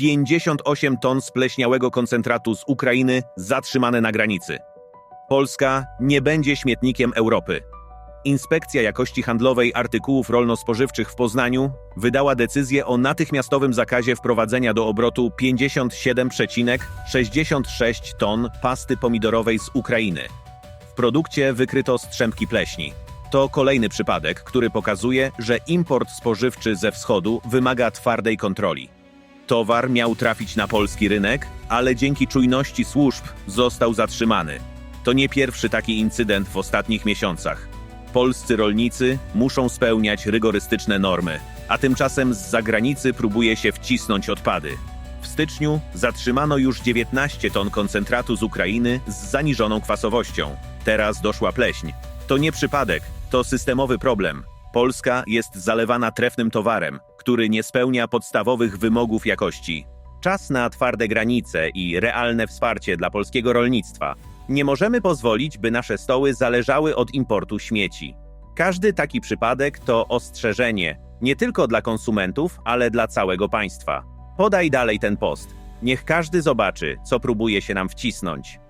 58 ton spleśniałego koncentratu z Ukrainy zatrzymane na granicy. Polska nie będzie śmietnikiem Europy. Inspekcja Jakości Handlowej Artykułów Rolno-Spożywczych w Poznaniu wydała decyzję o natychmiastowym zakazie wprowadzenia do obrotu 57,66 ton pasty pomidorowej z Ukrainy. W produkcie wykryto strzępki pleśni. To kolejny przypadek, który pokazuje, że import spożywczy ze wschodu wymaga twardej kontroli. Towar miał trafić na polski rynek, ale dzięki czujności służb został zatrzymany. To nie pierwszy taki incydent w ostatnich miesiącach. Polscy rolnicy muszą spełniać rygorystyczne normy, a tymczasem z zagranicy próbuje się wcisnąć odpady. W styczniu zatrzymano już 19 ton koncentratu z Ukrainy z zaniżoną kwasowością. Teraz doszła pleśń. To nie przypadek, to systemowy problem. Polska jest zalewana trefnym towarem, który nie spełnia podstawowych wymogów jakości. Czas na twarde granice i realne wsparcie dla polskiego rolnictwa. Nie możemy pozwolić, by nasze stoły zależały od importu śmieci. Każdy taki przypadek to ostrzeżenie, nie tylko dla konsumentów, ale dla całego państwa. Podaj dalej ten post. Niech każdy zobaczy, co próbuje się nam wcisnąć.